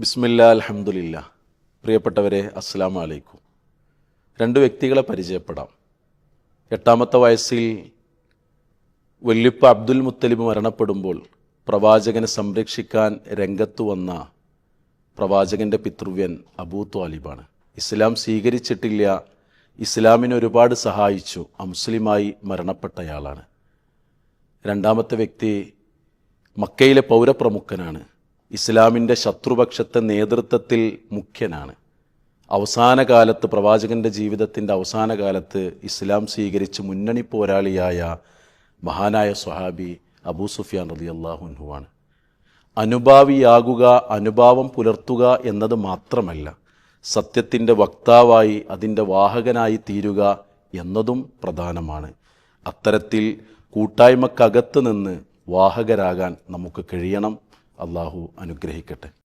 ബിസ്മില്ല അലഹമുല്ല പ്രിയപ്പെട്ടവരെ അസ്സാം വലൈക്കും രണ്ട് വ്യക്തികളെ പരിചയപ്പെടാം. എട്ടാമത്തെ വയസ്സിൽ വല്യുപ്പ അബ്ദുൽ മുത്തലിബ് മരണപ്പെടുമ്പോൾ പ്രവാചകനെ സംരക്ഷിക്കാൻ രംഗത്തു വന്ന പ്രവാചകന്റെ പിതൃവ്യൻ അബൂ ത്വാലിബാണ്. ഇസ്ലാം സ്വീകരിച്ചിട്ടില്ല. ഇസ്ലാമിനെ ഒരുപാട് സഹായിച്ചു. അമുസ്ലിമായി മരണപ്പെട്ടയാളാണ്. രണ്ടാമത്തെ വ്യക്തി മക്കയിലെ പൗരപ്രമുഖനാണ്. ഇസ്ലാമിന്റെ ശത്രുപക്ഷത്തെ നേതൃത്വത്തിൽ മുഖ്യനാണ്. അവസാന കാലത്ത് പ്രവാചകന്റെ ജീവിതത്തിന്റെ അവസാന കാലത്ത് ഇസ്ലാം സ്വീകരിച്ച് മുന്നണി പോരാളിയായ മഹാനായ സ്വഹാബി അബൂ സുഫിയാൻ റതി അള്ളാഹുൻഹുവാണ് അനുഭാവിയാകുക അനുഭാവം പുലർത്തുക എന്നത് മാത്രമല്ല സത്യത്തിന്റെ വക്താവായി അതിന്റെ വാഹകനായി തീരുക എന്നതും പ്രധാനമാണ്. അത്തരത്തിൽ കൂട്ടായ്മക്കകത്ത് നിന്ന് വാഹകരാകാൻ നമുക്ക് കഴിയണം. അള്ളാഹു അനുഗ്രഹിക്കട്ടെ.